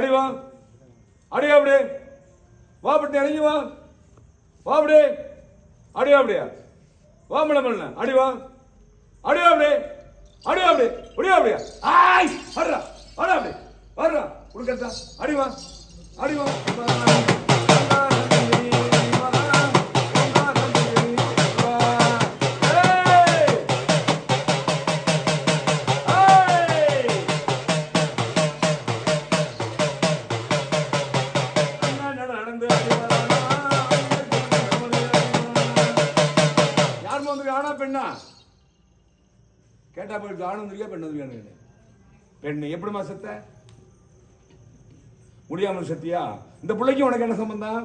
அடி வா. அடி அப்படி. வா பட்டி இறங்கி வா. வா அப்படி. அடி அப்படியா வா மேடம் பண்ண அடி வா. அடி அப்படி. அடி அப்படி. முடியா அப்படியா ஆய். வர்றா. வர்றா அப்படி. வர்றா. கொடுக்கறதா அடி வா. அடி வா. கேட்டா போயிட்டு ஆண் வந்திருக்கியா பெண் வந்திருக்கியா பெண்ணு எப்படிமா செத்த? முடியாமல் செத்தியா? இந்த பிள்ளைக்கு உனக்கு என்ன சம்பந்தம்?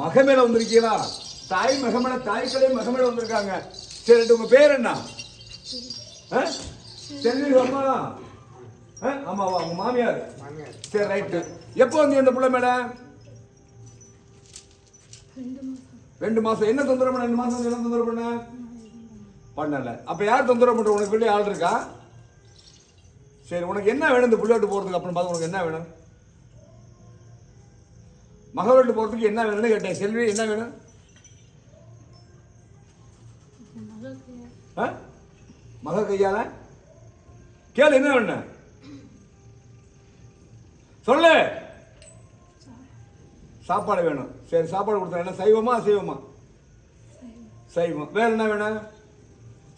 மக மேல வந்திருக்கீங்களா? தாய் மக மேல தாய் கடை மக மேல வந்திருக்காங்க. சரி உங்க பேர் என்ன? ஆ? செந்தில் அம்மா. ஆ? ஆமாவா உங்க மாமியார். சரி ரைட்டு. எப்போ வந்து இந்த பிள்ளை மேல? ரெண்டு மாசம். என்ன தொந்தரவு பண்ண? ரெண்டு மாசம் என்ன தொந்தரவு பண்ண? பண்ணலை. அப்போ யார் தொந்தரவு பண்ணுற உனக்கு வெளியே ஆள் இருக்கா? சரி உனக்கு என்ன வேணும் இந்த புள்ளோட்டு போகிறதுக்கு அப்புறம் பார்த்து உனக்கு என்ன வேணும்? மகளோட்டு போகிறதுக்கு என்ன வேணும்னு கேட்டேன். செல்வி என்ன வேணும்? ஆ? மக கையால? கேளு என்ன வேணும் சொல்லு. சாப்பாடு வேணும். சரி சாப்பாடு கொடுத்தா என்ன? சைவமா அசைவமா? சைவம். வேற என்ன வேணும்?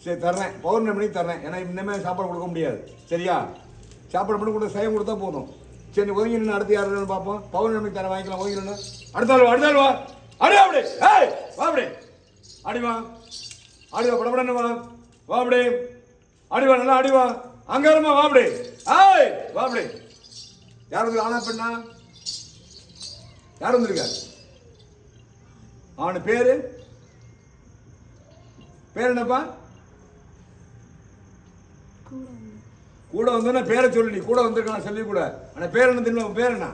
சரி தர்றேன். பௌர்ணமிக்கு தர்றேன். ஏன்னா இன்னமே சாப்பாடு கொடுக்க முடியாது. சரியா? சாப்பாடு மட்டும் கொடுத்த சயம் கொடுத்தா போதும். சரி நீ அடுத்து யாருன்னு பார்ப்போம். பௌர்ணமிக்கு தரேன் வாங்கிக்கலாம் ஒதுங்கி அடுத்த ஆள் வா, அடுத்த ஆள் வா. அடி அப்படி ஏய் வா அப்படி அடிவா அடிவா அடி வா படப்படன்னு வா. வா அப்படி அடிவா நல்லா அடிவா வா. இருமா வா அப்படி ஏய் வா அப்படி யார் வந்து ஆனா பெண்ணா? யார் வந்திருக்கா? அவனு பேரு? பேர் என்னப்பா? கூட வந்தோன்னா பேரை சொல்லு நீ கூட வந்திருக்கான் சொல்லி கூட. ஆனா பேர் என்ன தெரியல உன் பேர் என்ன?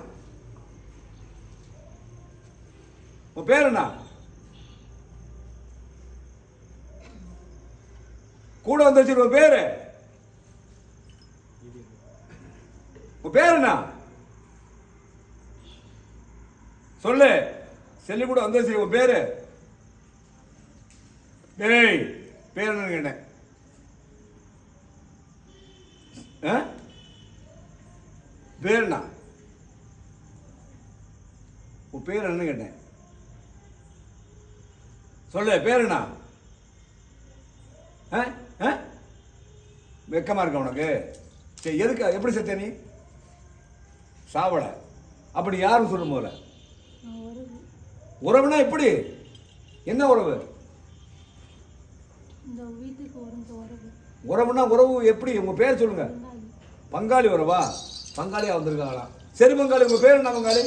உன் பேர் என்ன? கூட வந்து உன் பேர்? உன் பேர் என்ன? சொல்லு. செல்லி கூட வந்து சரி உன் பேரு? டேய் பேர் என்ன கேட்டேன். பேர் என்ன உன் பேர் என்னன்னு கேட்டேன் சொல்லு பேர் என்ன ஆ? ஆ? இருக்க உனக்கு சரி எதுக்கு எப்படி செத்த நீ சாவலை அப்படி யாரும் சொல்லும் போல உறவுனா எப்படி என்ன உறவு இந்த வீட்டுக்கு வரும் உறவு உறவுனா உறவு எப்படி? உங்கள் பேர் சொல்லுங்கள் பங்காளி உறவா? பங்காளியாக வந்திருக்காங்களா? சரி பங்காளி உங்கள் பேர் என்ன பங்காளி?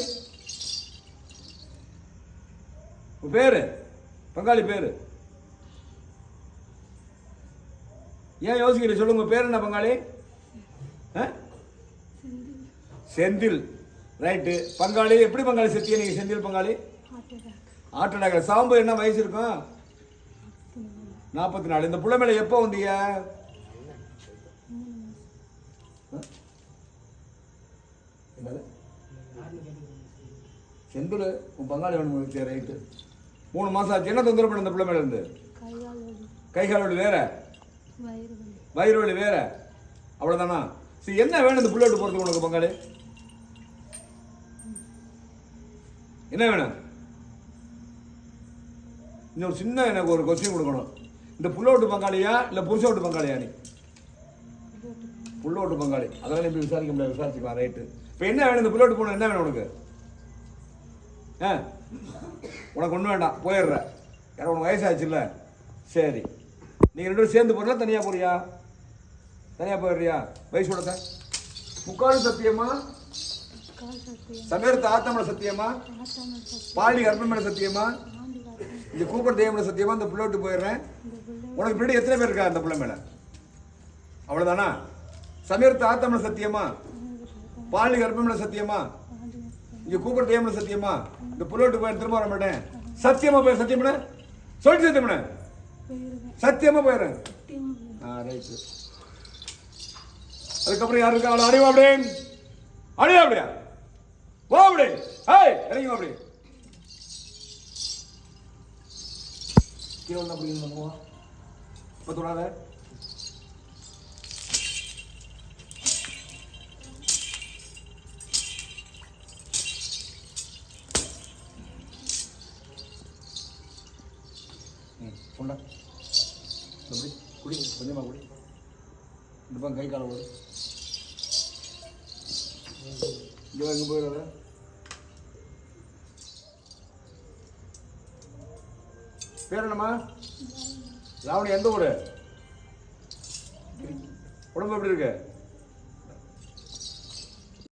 உங்கள் பேர்? பங்காளி பேர்? ஏன் யோசிக்கிறீங்க? சொல்லுங்க உங்கள் பேர் என்ன பங்காளி? ஆ? செந்தில். ரைட்டு பங்காளி எப்படி பங்காளி செத்திய நீங்கள் செந்தில் பங்காளி? ஹார்ட் அட்டாக் சாம்பு என்ன வயசு இருக்கும்? நாற்பத்தி நாலு. இந்த புள்ள மேலே எப்போ வந்தீங்க? செந்தில் உன் பங்காளி வேணும் சரி ரைட்டு மூணு மாதம் ஆச்சு. என்ன தொந்தரவு பண்ண இந்த பிள்ளை மேலேருந்து கை கால் வலி. வேற? வயிறு வலி வேற. அவ்வளோதானா சரி என்ன வேணும் இந்த புள்ள போகிறதுக்கு உனக்கு பங்காளி? என்ன வேணும்? இன்னொரு சின்ன எனக்கு ஒரு கொஸ்டின் கொடுக்கணும். இந்த புள்ளோட்டு பங்காளியா இல்லை புருஷ விட்டு பங்காளியா நீ? புள்ளோட்டு பங்காளி. அதெல்லாம் எப்படி விசாரிக்க முடியாது. விசாரிச்சுக்கலாம் ரைட்டு இப்போ என்ன வேணும்? இந்த புல்லட் போன என்ன வேணும் உனக்கு? ஆ? உனக்கு ஒன்றும் வேண்டாம். போயிடுற. ஏன்னா உனக்கு வயசாச்சுல்ல. சரி. நீங்கள் ரெண்டு பேரும் சேர்ந்து போறீங்களா? தனியாக போறியா? தனியாக போயிடுறியா? வயசு உடத்த முக்கால் சத்தியமா? கால் சமீரத்து ஆத்தமன சத்தியமா? பாலி கர்ப்பமேல சத்தியமா? இந்த கூப்பிட தெய்வமேல சத்தியமா? இந்த புள்ள விட்டு போயிடுறேன். பிள்ளை உனக்கு பின்னாடி எத்தனை பேர் இருக்கா அந்த பிள்ளை மேலே? அவ்வளோதானா சமீரத்து ஆத்தமன சத்தியமா? பாலு கர்ப்பமேல சத்தியமா? இங்க கூப்பிட தெய்வமேல சத்தியமா? இந்த புல்லோட்டு போய் திரும்ப வர மாட்டேன். சத்தியமா போய் சத்தியம் பண்ண சொல்லி சத்தியம் பண்ண சத்தியமா போயிடுறேன் ஆ ரைட்டு அதுக்கப்புறம் யாரு இருக்கா? அவளை அறிவா அப்படியே அப்படியா அப்படியா வா அப்படி. ஏய் இறங்கி வா அப்படி. கீழே வந்து அப்படி இப்போ தொடாத எப்படி குடி கொஞ்சமாக குடி. இந்த பக்கம் கை கால ஓடு இங்கே எங்கே போயிடாத பேர் என்னம்மா? ராவணி எந்த ஊர்? உடம்பு எப்படி இருக்கு?